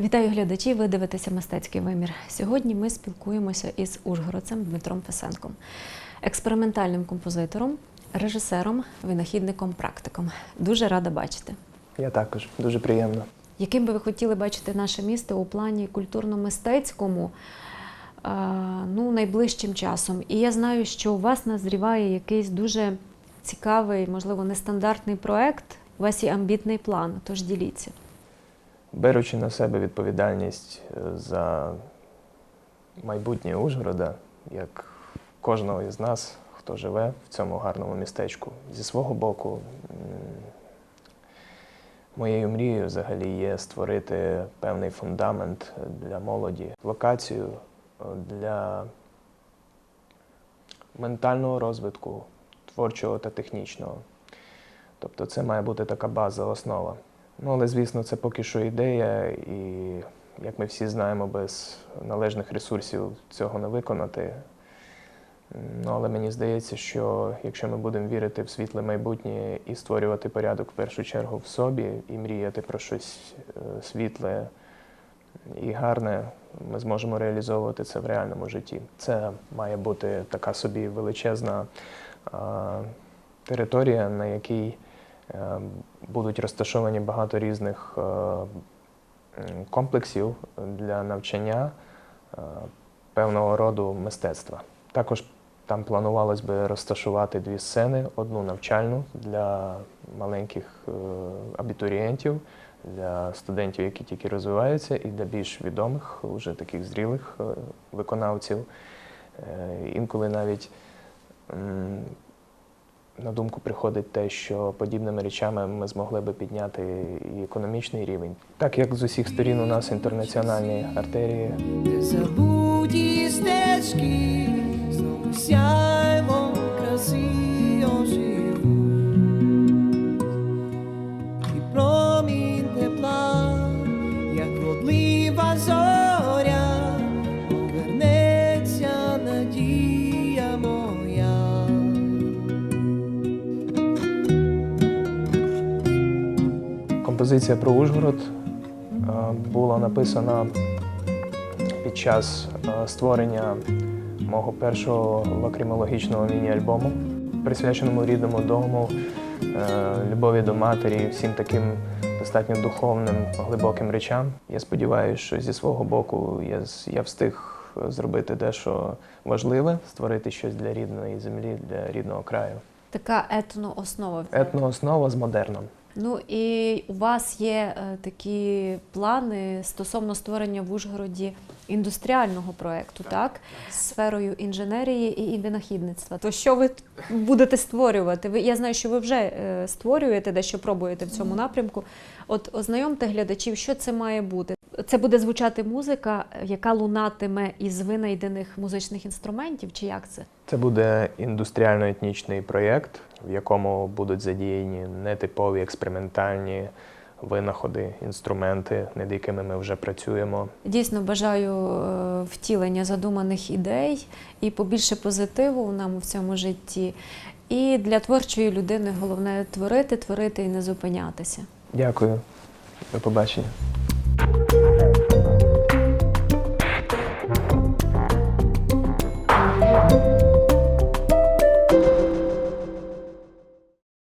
Вітаю глядачі. Ви дивитеся мистецький вимір. Сьогодні ми спілкуємося із ужгородцем Дмитром Фесенком, експериментальним композитором, режисером, винахідником, практиком. Дуже рада бачити. Я також дуже приємно. Яким би ви хотіли бачити наше місто у плані культурно-мистецькому е, ну, найближчим часом? І я знаю, що у вас назріває якийсь дуже цікавий, можливо, нестандартний проект. У вас є амбітний план, тож діліться. Беручи на себе відповідальність е, за майбутнє Ужгорода, як кожного із нас, хто живе в цьому гарному містечку, зі свого боку, моєю мрією взагалі є створити певний фундамент для молоді, локацію е, для ментального розвитку, творчого та технічного. Тобто це має бути така база, основа. Ну, але, звісно, це поки що ідея, і як ми всі знаємо, без належних ресурсів цього не виконати. Ну, але мені здається, що якщо ми будемо вірити в світле майбутнє і створювати порядок в першу чергу в собі, і мріяти про щось е, світле і гарне, ми зможемо реалізовувати це в реальному житті. Це має бути така собі величезна а, територія, на якій будуть розташовані багато різних е, комплексів для навчання е, певного роду мистецтва. Також там планувалось би розташувати дві сцени: одну навчальну для маленьких е, абітурієнтів, для студентів, які тільки розвиваються, і для більш відомих, уже таких зрілих виконавців. Інколи навіть на думку приходить те, що подібними речами ми змогли би підняти і економічний рівень. Так як з усіх сторін у нас інтернаціональні артерії, Забуті стежки, Композиція про Ужгород е, була написана під час е, створення мого першого лакримологічного міні-альбому, присвяченому рідному дому, е, любові до матері, всім таким достатньо духовним, глибоким речам. Я сподіваюся, що зі свого боку я, я встиг зробити дещо важливе, створити щось для рідної землі, для рідного краю. Така етнооснова. Етнооснова з модерном. Ну і у вас є е, такі плани стосовно створення в Ужгороді індустріального проєкту, так? так? сферою інженерії і винахідництва. То що ви будете створювати? Ви я знаю, що ви вже е, створюєте, дещо пробуєте в цьому напрямку. От ознайомте глядачів, що це має бути. Це буде звучати музика, яка лунатиме із винайдених музичних інструментів, чи як це? Це буде індустріально-етнічний проєкт, в якому будуть задіяні нетипові експериментальні винаходи, інструменти, над якими ми вже працюємо. Дійсно бажаю е, втілення задуманих ідей і побільше позитиву нам у цьому житті. І для творчої людини головне творити, творити і не зупинятися. Дякую. До побачення.